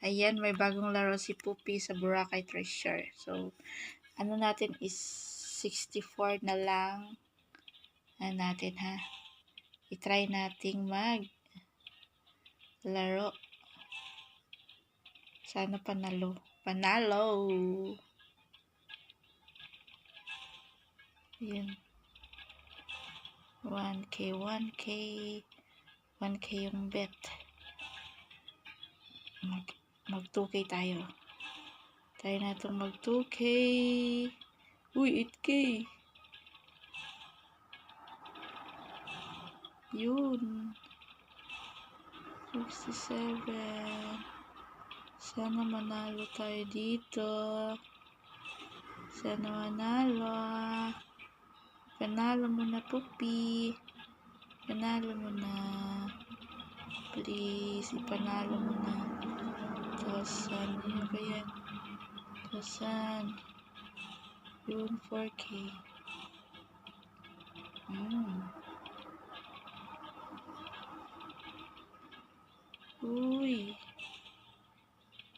Ayan, may bagong laro si Poopy sa Boracay Treasure. So, ano natin is 64 na lang. Ano natin ha? I-try nating mag laro. Sana panalo. Panalo! Ayan. 1K, 1K. 1K yung bet. Mag, mag 2K tayo. Try natin mag 2K. Uy, 8K. Yun. 67. Sana manalo tayo dito. Sana manalo. Panalo mo na, Pupi. Panalo mo na. Please, ipanalo mo na. Tasan. Ano ba yan? Tasan. Yun, 4K. Hmm. Uy.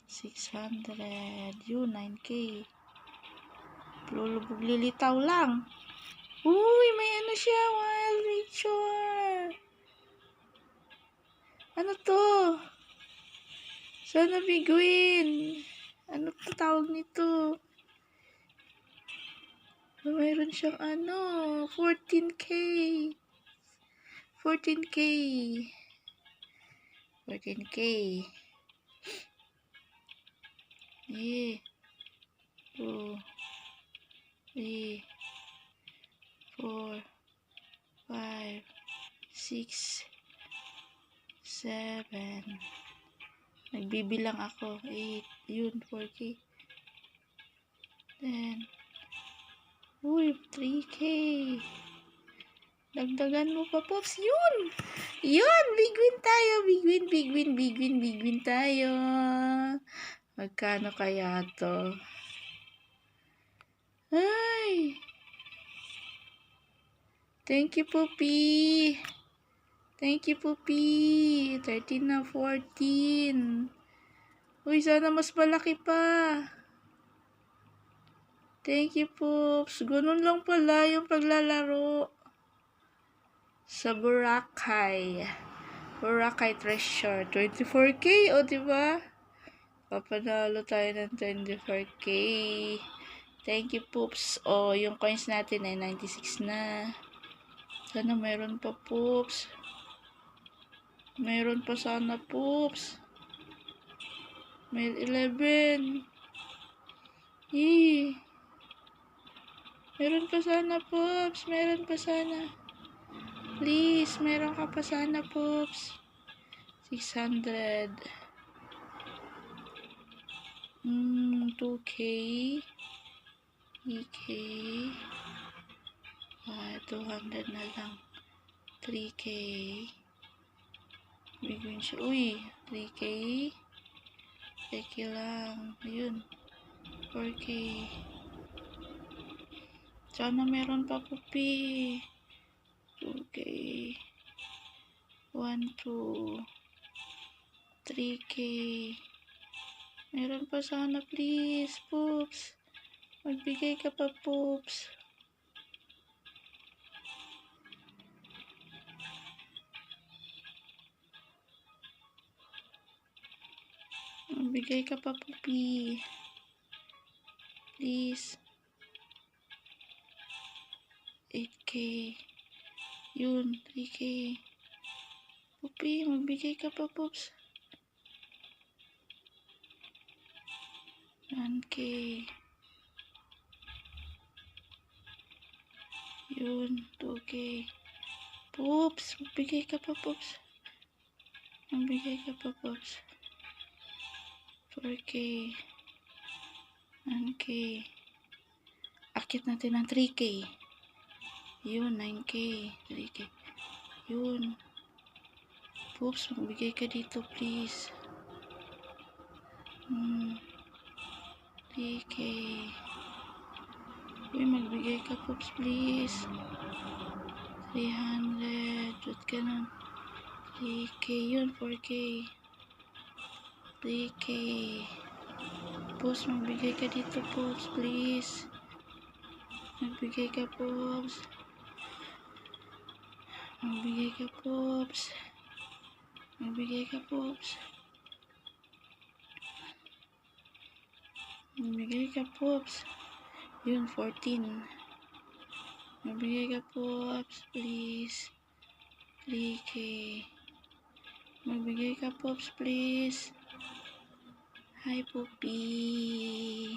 600. Yun, 9K. Lulubog lilitaw lang. Uy, may ano siya, wild nature. Ano to? Sana biguin. Ano to tawag nito? Mayroon siyang ano, 14K. 14K. 14K. Eh. Two. Three. Four. Five. Six. Seven. Nagbibilang ako. Eight. Yun, 4K. Ten. Uy, 3K. Dagdagan mo pa, Pops. Yun! Yun! Big win tayo! Big win, big win, big win, big win tayo. Magkano kaya to? Ay! Thank you, Poopy. Thank you, Poopy. 13 na 14. Uy, sana mas malaki pa. Thank you, Poops. Ganun lang pala yung paglalaro sa Boracay. Boracay Treasure. 24K, o, diba? Papanalo tayo ng 24K. Thank you, Poops. O, yung coins natin ay 96 na. Sana meron pa, Poops. Meron pa sana, Poops. May 11. Yee. Meron pa sana, Pops. Meron pa sana. Please, meron ka pa sana, Pops. 600. Hmm, 2K. 3K. Ah, 200 na lang. 3K. Bigyan siya. Uy, 3K. 3K lang. Ayun. 4K. Sana meron pa pupi. 2K. 1, 2. 3K. Meron pa sana please, Poops. Magbigay ka pa, Poops. Magbigay ka pa, Pupi. Please. 8K. Yun, 3K. Pupi, magbigay ka pa, Pops. 1K. Yun, 2K. Pops, magbigay ka pa, Pops. Magbigay ka pa, Pops. 4K. 1K. Akit natin ng 3K. Yun, 9K. 3K. Yun. Poops, magbigay ka dito, please. Hmm. 3K. Uy, magbigay ka, Poops, please. 300. Ba't ka nun? 3K. Yun, 4K. 3K. Pops, magbigay ka dito, Pops, please. Magbigay ka, Pops. Magbigay ka, Pops. Magbigay ka, Pops. Magbigay ka, Pops. Yun, 14. Magbigay ka, Pops, please. 3K. Magbigay ka, Pops, please. Hi, Poopy.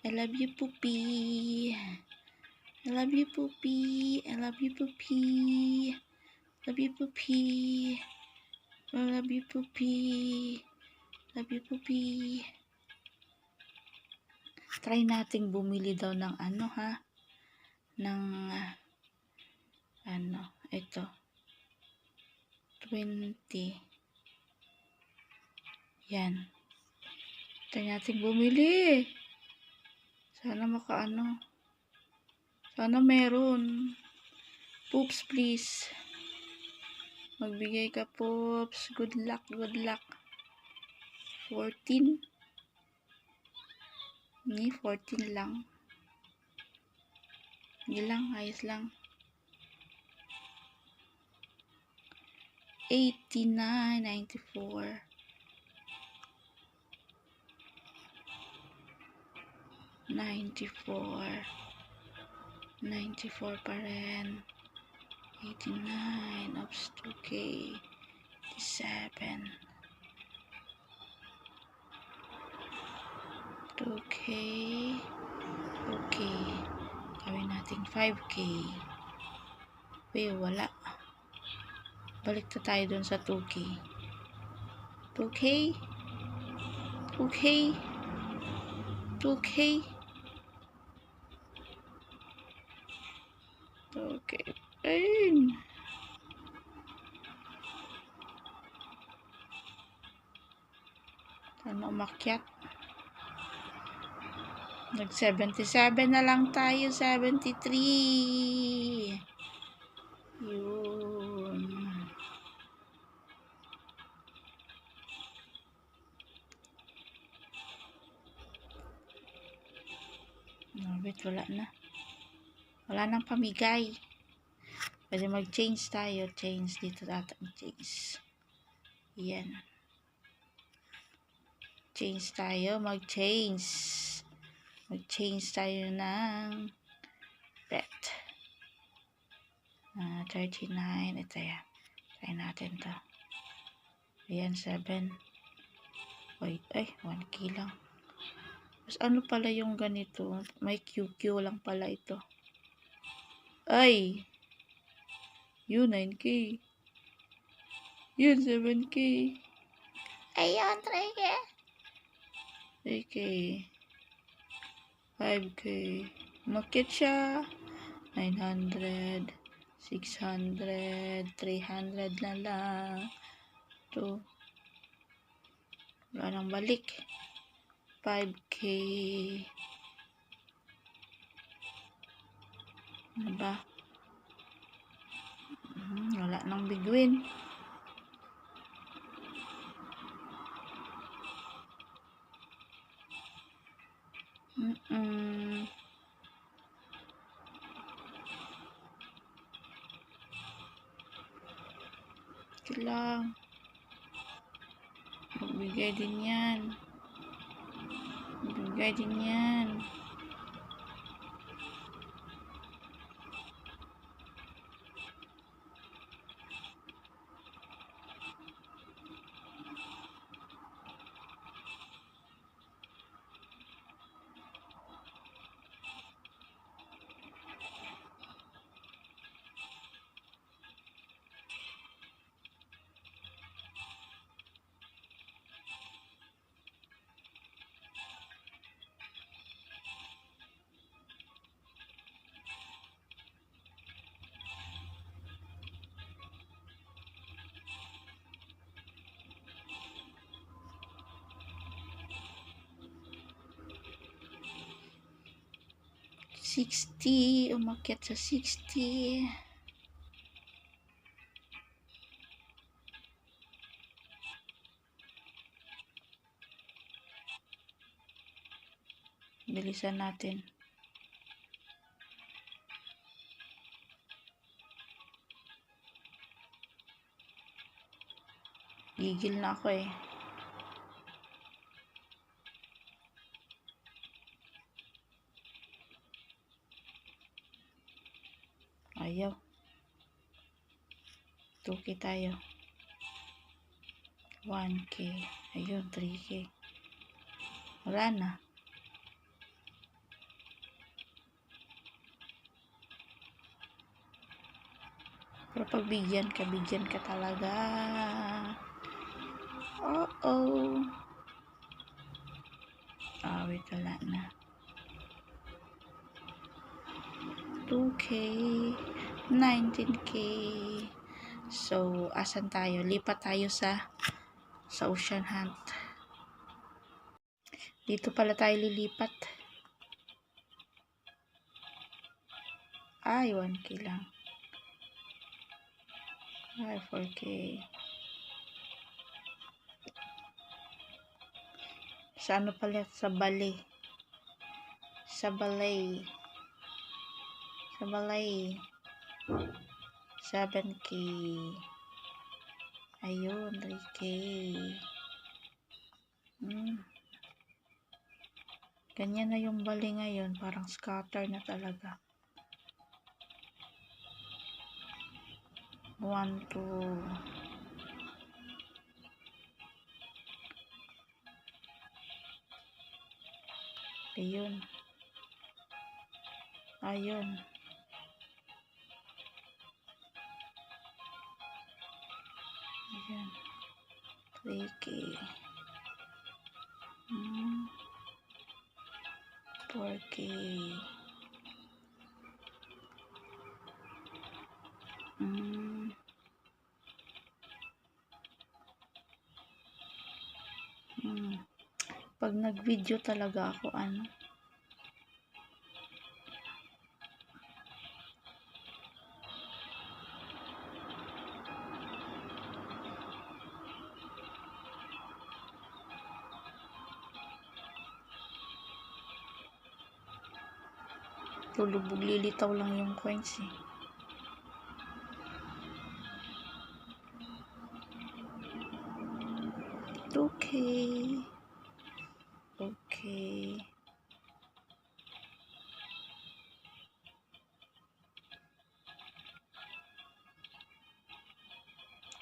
I love you, Poopy. I love you, Poopy. I love you, Poopy. Love you, Poopy. I love you, Poopy. Love you, Poopy. Try nating bumili daw ng ano, ha? Ng, ah, ano, ito. 20. Yan. Try nating bumili. Sana makaano. Sana meron. Poops, please. Magbigay ka, Poops. Good luck, good luck. 14. Ni, 14 lang. Hindi lang, ayos lang. 89, 94. 94 94 pa rin. 89 ups 2k 87 2k okay gawin natin 5k Uy, wala. Balik na tayo dun sa 2k 2k 2k 2k Okay. Ayun. Ano umakyat? Nag 77 na lang tayo. 73. Yun. No, wait, wala na. Wala nang pamigay. Pwede mag-change tayo. Change dito data. Change. Yan. Change tayo. Mag-change. Mag-change tayo ng bet. Ah, 39. Ito yan. Try natin to. Ayan, 7. Wait, ay, 1k lang. Mas ano pala yung ganito? May QQ lang pala ito. Ay! Yun, 9K. Yun, 7K. Ayun, 3K. 3K. 5K. Makit siya. 900. 600. 300 na lang. Ito. Wala nang balik. 5K. Ano ba? Wala nang biguin. Mm-mm. Ito lang. Magbigay din yan. Magbigay din yan. 60, umakyat sa 60. Bilisan natin. Gigil na ako eh. 2K tayo. 1K. Ayun, 3K. Wala na. Pero pag bigyan ka, bigyan ka talaga. Uh-oh. Ah, wait, wala na. 2K. 19K. So, asan tayo? Lipat tayo sa sa Ocean Hunt. Dito pala tayo lilipat. Ay, 1K lang. Ay, 4K. Sa ano pala? Sa Bali. Sa Balay. Sa Balay. 7K. Ayun, 3K. Hmm. Ganyan na yung bali ngayon. Parang scatter na talaga. 1, 2. Ayun. Ayun. 3K. Hmm. 4K. Hmm. Hmm. Pag nag-video talaga ako, ano, lulubog lilitaw lang yung coins eh. Okay. Okay.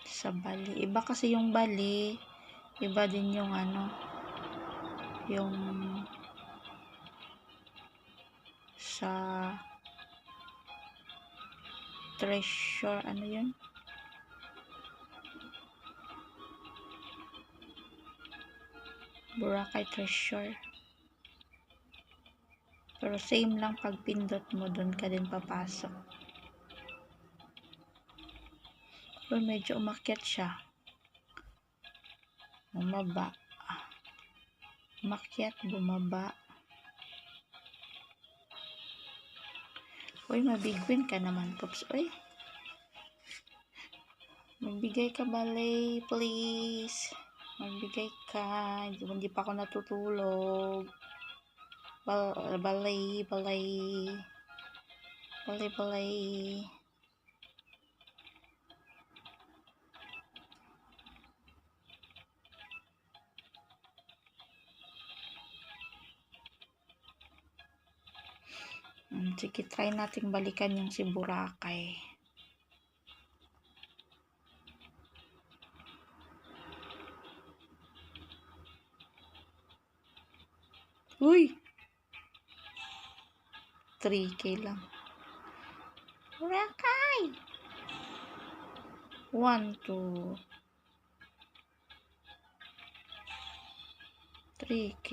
Sa Bali. Iba kasi yung Bali. Iba din yung ano. Yung sa treasure ano yun? Boracay treasure. Pero same lang pag pindot mo dun ka din papasok. Pero medyo umakyat siya. Bumaba. Umakyat bumaba Uy, mabigwin ka naman, Pops. Uy. Magbigay ka, balay, please. Magbigay ka. Hindi, pa ako natutulog. Bal balay, balay. Balay, balay. Sige, try natin balikan yung si Boracay. Uy! 3K lang. Boracay! 1, 2, 3K.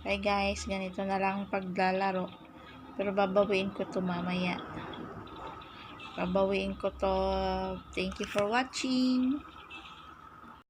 Hi guys, ganito na lang paglalaro. Pero babawiin ko to mamaya. Babawiin ko to. Thank you for watching.